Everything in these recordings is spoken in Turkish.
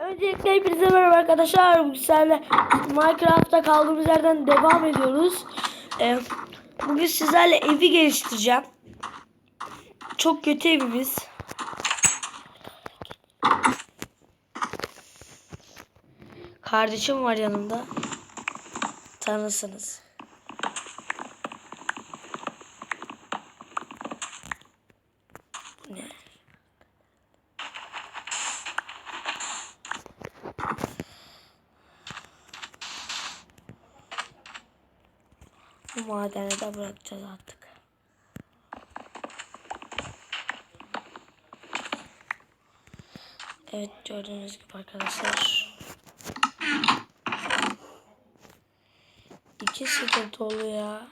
Öncelikle hepinize merhaba arkadaşlar. Bugün sizlerle Minecraft'ta kaldığımız yerden devam ediyoruz. Ee, bugün sizlerle evi geliştireceğim. Çok kötü evimiz. Kardeşim var yanımda. Tanırsınız. Bu ne? Bu bırakacağız artık. Evet gördüğünüz gibi arkadaşlar. İki sıkıntı oluyor ya.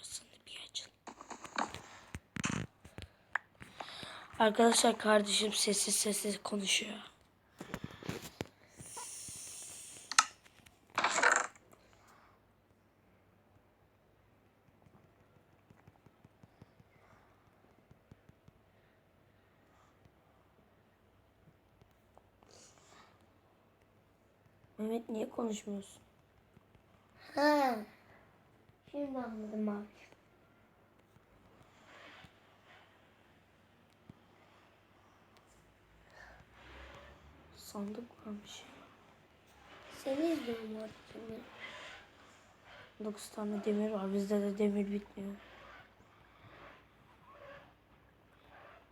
Aslında bir açın. Arkadaşlar kardeşim sessiz sessiz konuşuyor. Mehmet niye konuşmuyorsun? Ha. Şimdi anladım abi. Sandık varmış. Seni izliyorum artık. 9 tane demir var. Bizde de demir bitmiyor.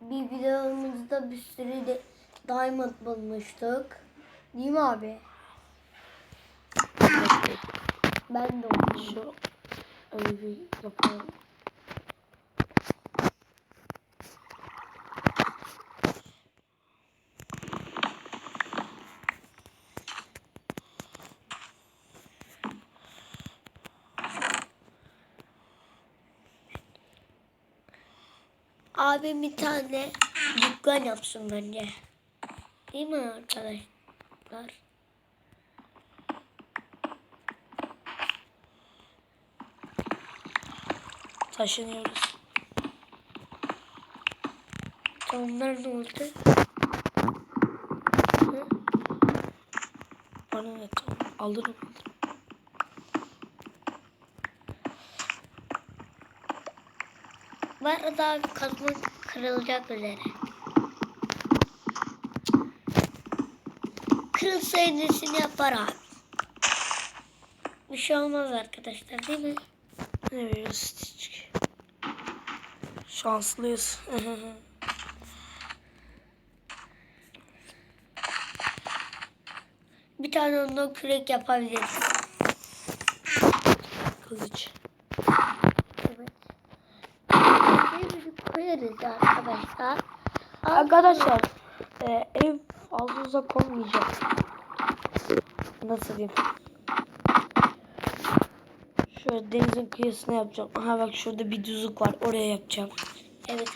Bir videomuzda bir sürü de diamond bulmuştuk. Değil mi abi? Ben de onu. Şu öyle bir yapalım. Abi bir tane dükkan yapsın bence. Değil mi arkadaşlar? Taşınıyoruz. Onlar ne oldu? Hı? Bana ne. Alırım Bu arada kazma kırılacak üzere. Kırılsa yenisini yapar abi. Bir şey olmaz arkadaşlar değil mi? Veriyoruz Stitch? Şanslıyız. Bir tane ondan kürek yapabiliriz. Kılıç. Evet. Koyarız arkadaşlar. Arkadaşlar e, ev fazla uzak. Nasıl diyeyim? Şöyle denizin kıyısına yapacağım. Aha bak şurada bir düzlük var. Oraya yapacağım. Evet.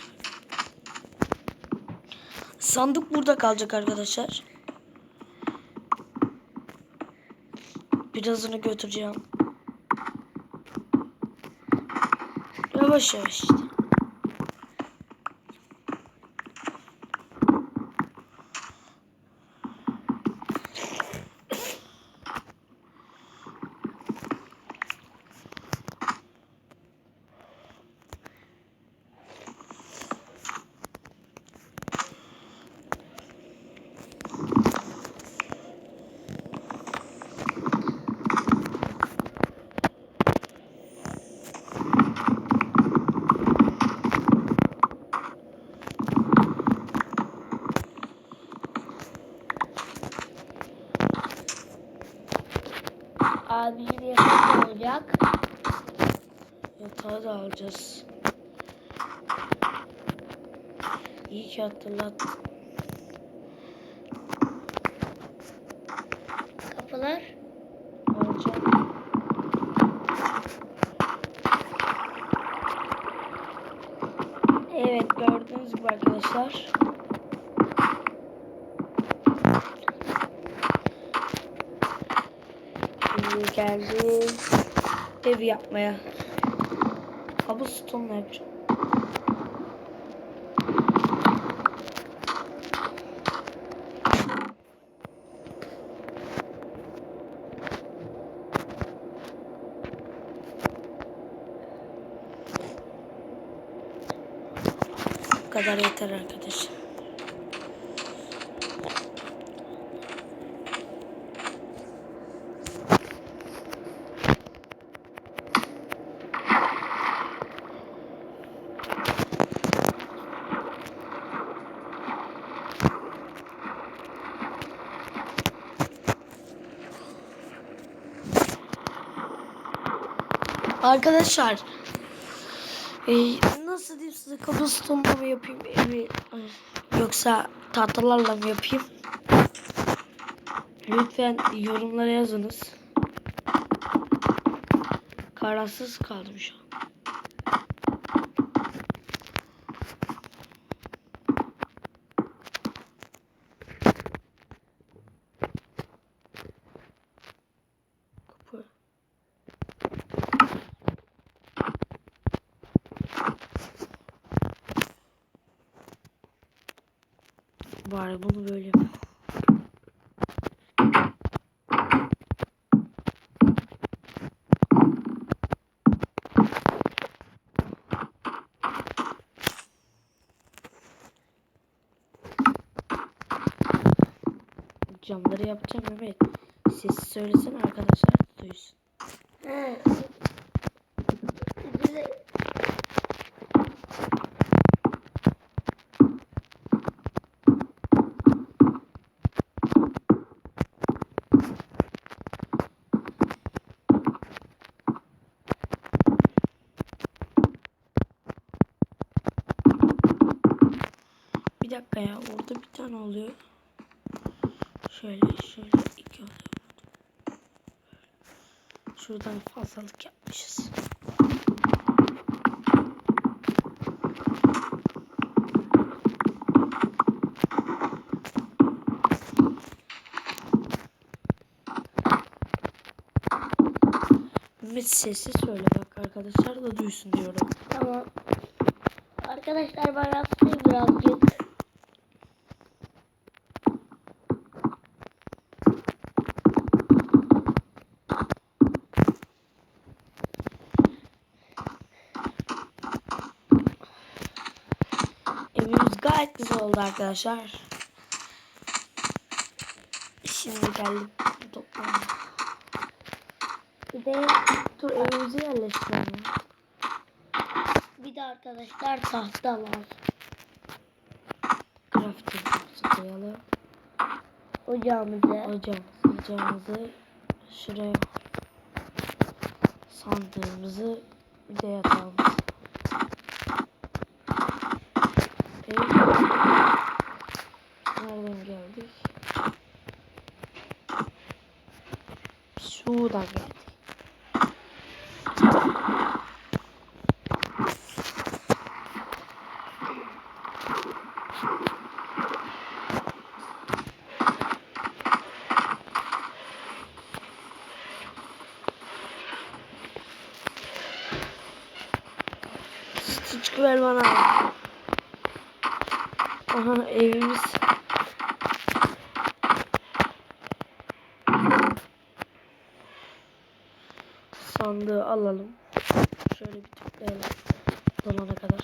Sandık burada kalacak arkadaşlar. Birazını götüreceğim. Yavaş yavaş işte. İyi ki hatırlattın. Kapılar. Olacak. Evet gördüğünüz gibi arkadaşlar. Şimdi geldim ev yapmaya. Kabustonla yapacağım. Kadar yeter arkadaşlar. Arkadaşlar e, nasıl diyeyim size cobblestone'la mı yapayım evi yoksa tahtalarla mı yapayım? Lütfen yorumlara yazınız. Kararsız kaldım şu an. Bari bunu böyle. Camları yapacağım evet. Sesi söylesene arkadaşlar duysun. He. Bize Bir dakika ya orada bir tane oluyor. Şöyle şöyle iki oluyor. Şuradan fazlalık yapmışız. Mehmet sesi söyle bak arkadaşlar da duysun diyorum. tamam. Arkadaşlar ben hastayım birazcık. Evimiz gayet güzel oldu arkadaşlar. Şimdi geldim toplamaya. Bir de Dur evimizi yerleştirelim. bir de arkadaşlar tahta var. Crafting koyalım. Ocağımızı. Ocağımızı, ocağımızı şuraya sandığımızı bir de yatağımızı. Evet. Nereden geldik? Şuradan geldik. Stitch ver bana. Aha evimiz. Sandığı alalım. Şöyle bir tıklayalım. Dolana kadar.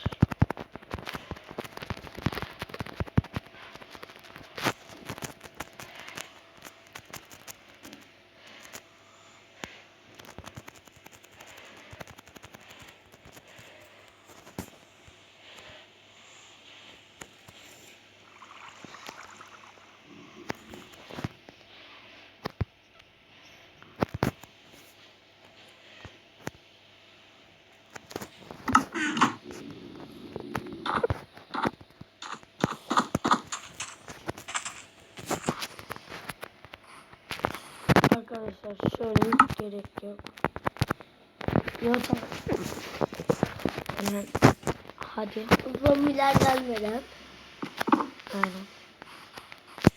Arkadaşlar şöyle hiç gerek yok. Yatak. Hemen hadi. Zombiler gelmeden. Aynen.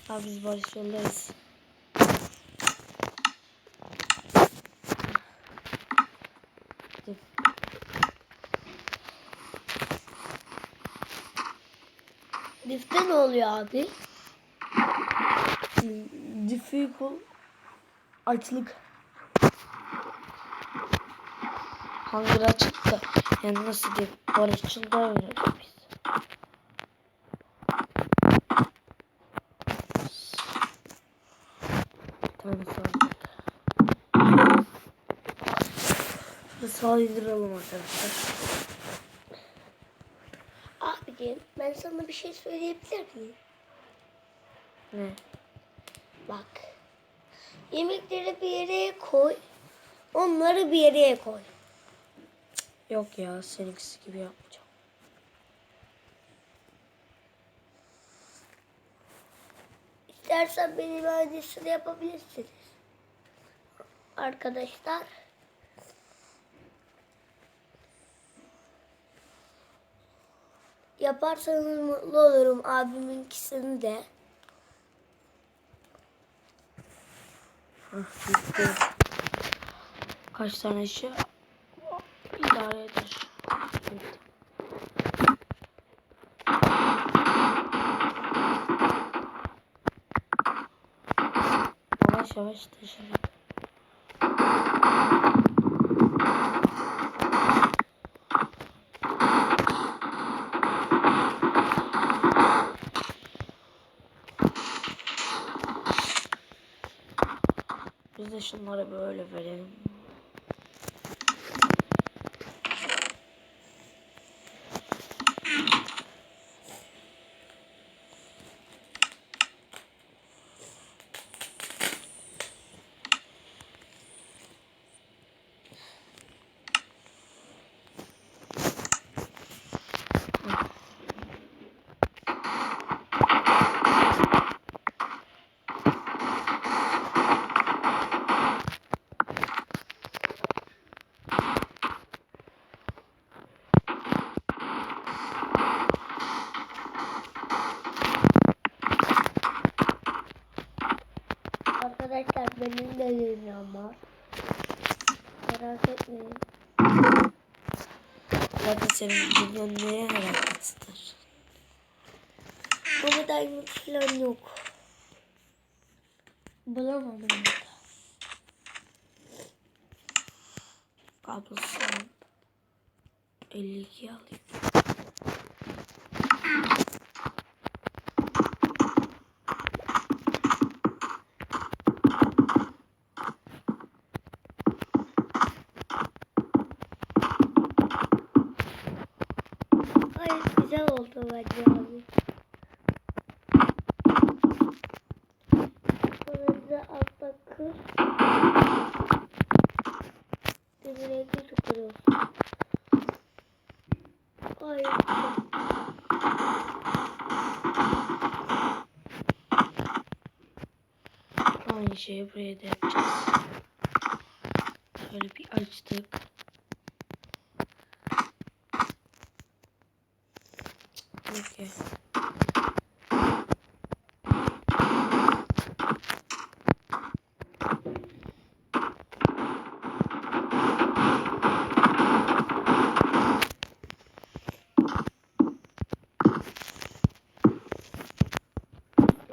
Abi biz barış yoldayız. Lifte ne oluyor abi? Difficult açlık. Hunger açık da yani nasıl diyeyim barışçıl da oynuyoruz biz. Bir tane sağ indiralım arkadaşlar. Abicim ben sana bir şey söyleyebilir miyim? Ne? Bak. Yemekleri bir yere koy. Onları bir yere koy. Yok ya seninkisi gibi yapmayacağım. İstersen benim aynısını yapabilirsiniz. Arkadaşlar. Yaparsanız mutlu olurum abiminkisini de. Bitti. Kaç tane şey idare eder. Bitti. Yavaş yavaş taşıyalım. Şunları böyle verelim. Arkadaşlar benim de dünyam var. Merak etmeyin. Senin dünyanın neye alakasıdır? Ama diamond falan yok. Bulamadım da. Kablosun 52 alayım. Hayır güzel oldu bence abi. Sonra da altta kır. Demire gir kırıyorsun. Hayır. Aynı şeyi buraya da yapacağız. Şöyle bir açtık. Peki.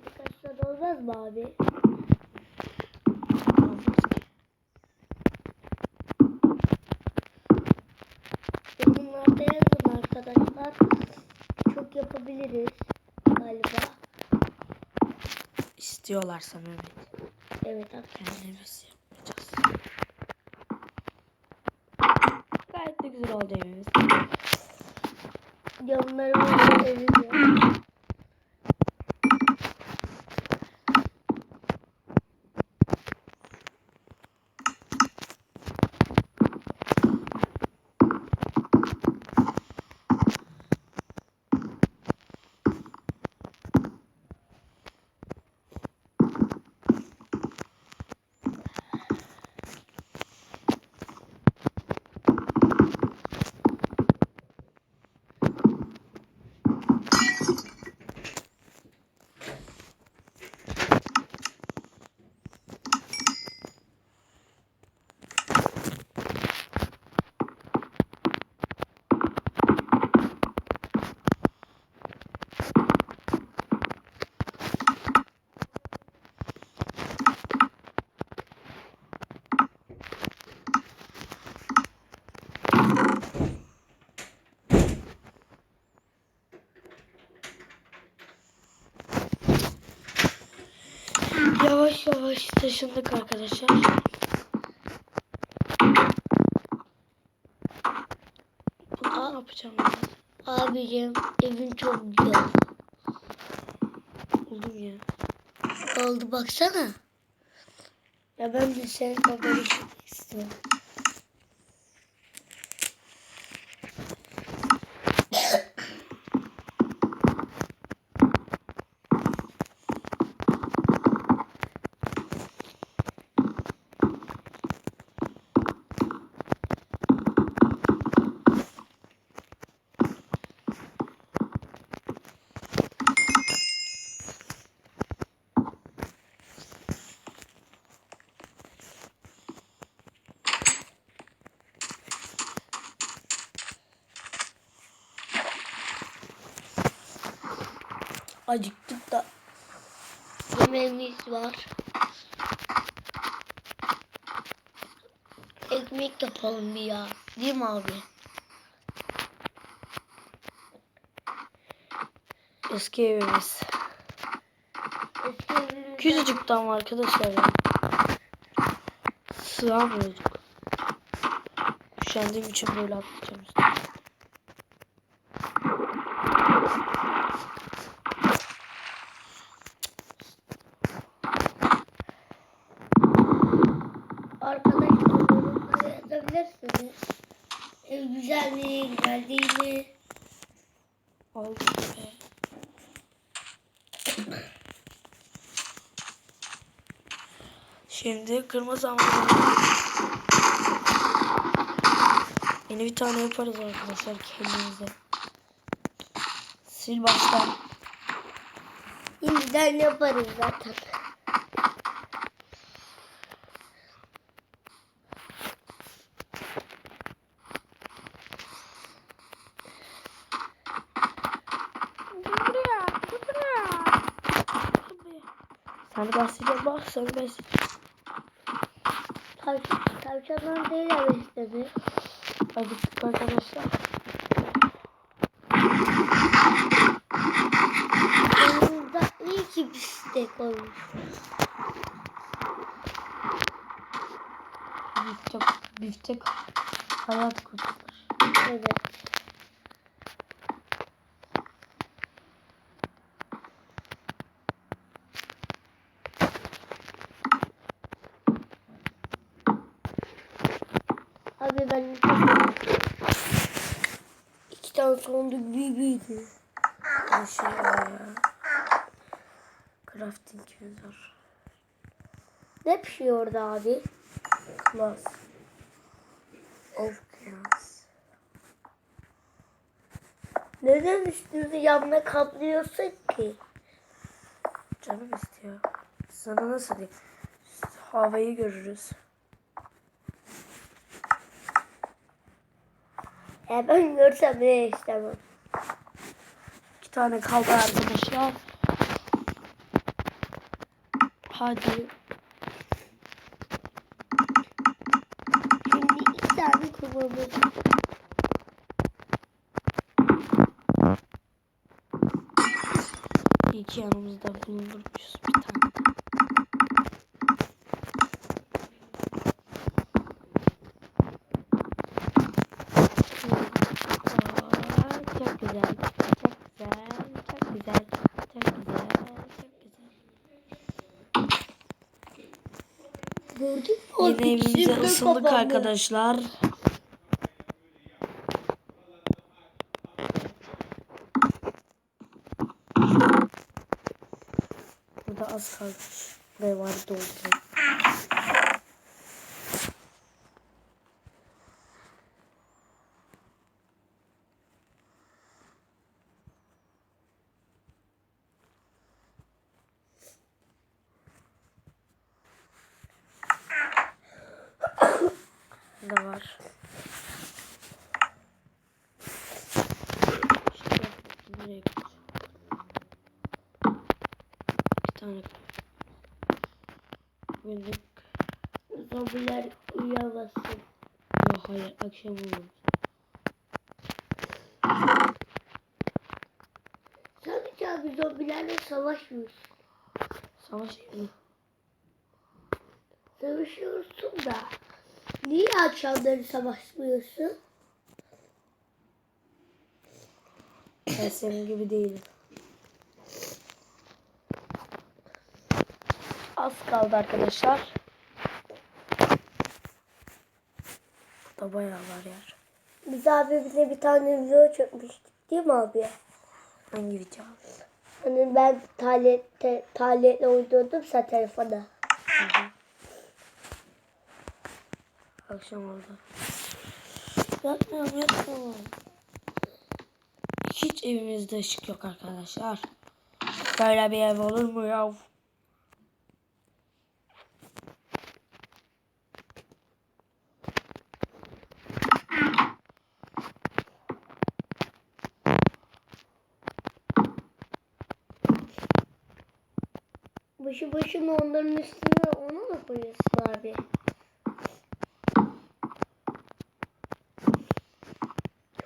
Birkaç tane olmaz mı abi? Olmaz ki. Yorumlarda yazın arkadaşlar. Çok yapabiliriz galiba. İstiyorlarsa Mehmet. Evet arkadaşlar. Kendimiz yapacağız. Gayet de güzel oldu evimiz. Seviyorum. yavaş taşındık arkadaşlar. Bunu ne yapacağım ben? Abicim evin çok güzel. Buldum ya. Oldu baksana. Ya ben kadar işitmek istiyorum. Acıktık da. Yemeğimiz var. Ekmek yapalım bir ya. Değil mi abi? Eski evimiz. Eski evimizde- Küçücüktü ama arkadaşlar ya. Sığamıyorduk. Üşendiğim için böyle atlayacağım işte. Arkadaşlar yorumlara yazabilirsiniz. Ev güzel Aldık be. Şimdi kırmızı ama Yeni bir tane yaparız arkadaşlar kendimize. Sil baştan. Yeniden yaparız zaten. Ben sileceğim bak sileceğim. Tav tavşanlar değil abi istedi. Acıktık arkadaşlar. Yanımızda iyi ki biftek olmuş. Biftek, biftek hayat kurtarır. Evet. Abi ben iki tane sonduk büyüğüydü. Bir şey var ya. Crafting'imiz var. Ne pişiyor orada abi? Class. Of class. Neden üstünü yanına kaplıyorsun ki? Canım istiyor. Sana nasıl diyeyim? Havayı görürüz. Ya ben görsem ne istemem. İki tane kaldı arkadaşlar. Hadi. Şimdi iki tane kumamız. İki yanımızda bulundurmuşuz bir tane. Aa, Çok güzel, çok güzel, çok güzel, çok güzel, çok güzel. Gördün mü? Yine evimize ısındık arkadaşlar. Burada az kaldı. Ve var doldu. da var. İşte nereye koyacağım? Bir tane Günlük. Zombiler uyamasın. Yok hayır akşam olur. Sadece abi zombilerle savaşmıyor. Savaş mı? Savaşıyorsun da. Niye akşamları savaşmıyorsun? Ben senin gibi değilim. Az kaldı arkadaşlar. Da bayağı var yer. Biz abi bize bir tane video çekmiştik değil mi abi? Hangi video? Hani ben tablette, tabletle oynuyordum sen telefona. Akşam oldu. Yatmıyorum yatmıyorum. Hiç evimizde ışık yok arkadaşlar. Böyle bir ev olur mu ya? Başı başına onların üstüne onu mu koyuyorsun abi?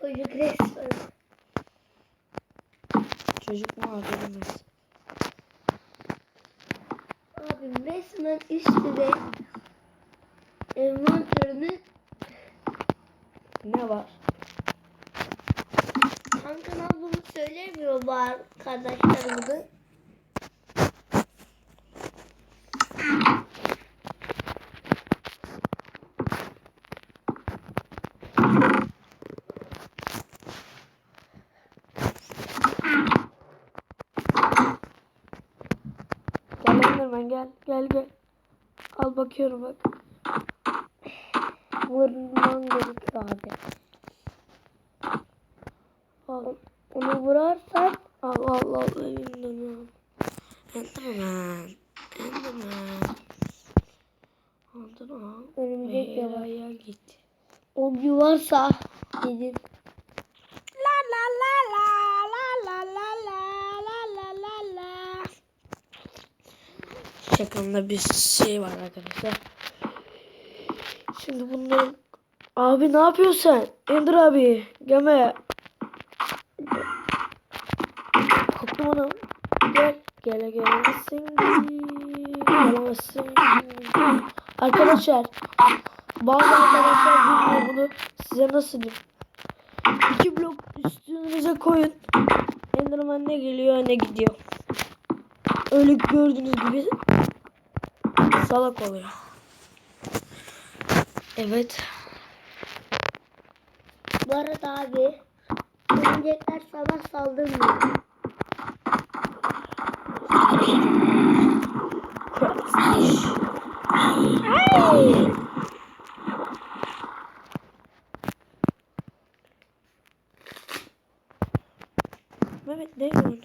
Çocuk resmen. Çocuk mu bilemez. Abi resmen üstüne envanterini Ne var? Kanka ablamı söylemiyor bu arkadaşlarımızı. Gel Enderman gel. Gel gel. Al bakıyorum bak. Vurman gerekiyor abi. Al. Onu vurarsan Al al al Enderman. Enderman. Enderman. Enderman. Örümcek de var. Veya git. o yuvarsa gidin. Şakamda bir şey var arkadaşlar. Şimdi bunları... Abi ne yapıyorsun sen? Ender abi gelme. Korktum anam. Gel. Gele gelemezsin. Gelemezsin. Arkadaşlar bazı arkadaşlar bilmiyor bunu. Size nasıl diyeyim? İki blok üstünüze koyun. Enderman ne geliyor ne gidiyor. Öyle gördüğünüz gibi salak oluyor. Evet. Bu arada abi örümcekler sabah saldırmıyor. Mehmet ne gördün?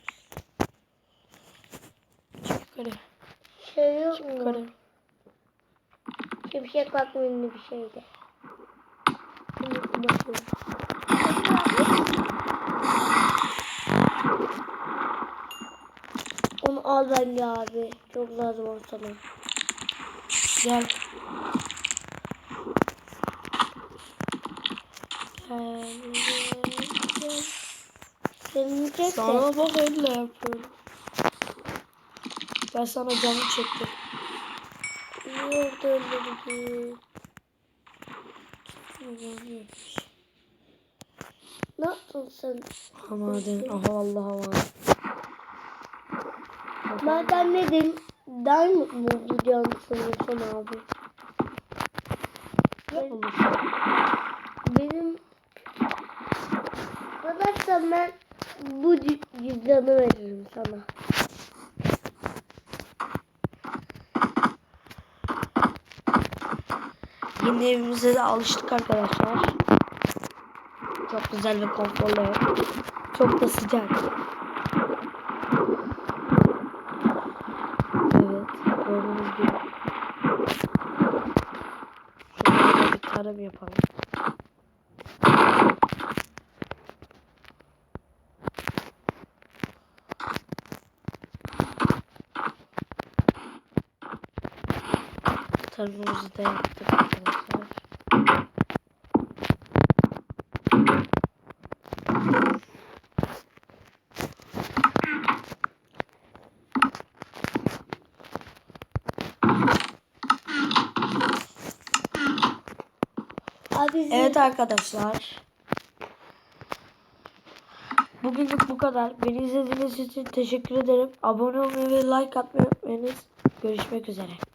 Çık yukarı. Şey yok Çık mu? yukarı. Şimşek bakımında bir şeydi. Onu al bence abi. Çok lazım o sana. Gel. Senin çek de. Sana bak elle yapıyorum. Ben sana canı çektim. Orada öldürdün? Ne yaptın sen? Hamadin. Aha Allah Allah. Madem ne dedim? Diamond mı bulacağını sanıyorsun abi? Olmuş? Benim Arkadaşlar ben bu cü- cüzdanı veririm sana. Yeni evimize de alıştık arkadaşlar. Çok güzel ve konforlu. Çok da sıcak. Evet, gördüğünüz gibi. Şöyle bir tarım yapalım. Tarımımızı da yaptık arkadaşlar. Abi Evet arkadaşlar. Bugünlük bu kadar. Beni izlediğiniz için teşekkür ederim. Abone olmayı ve like atmayı unutmayınız. Görüşmek üzere.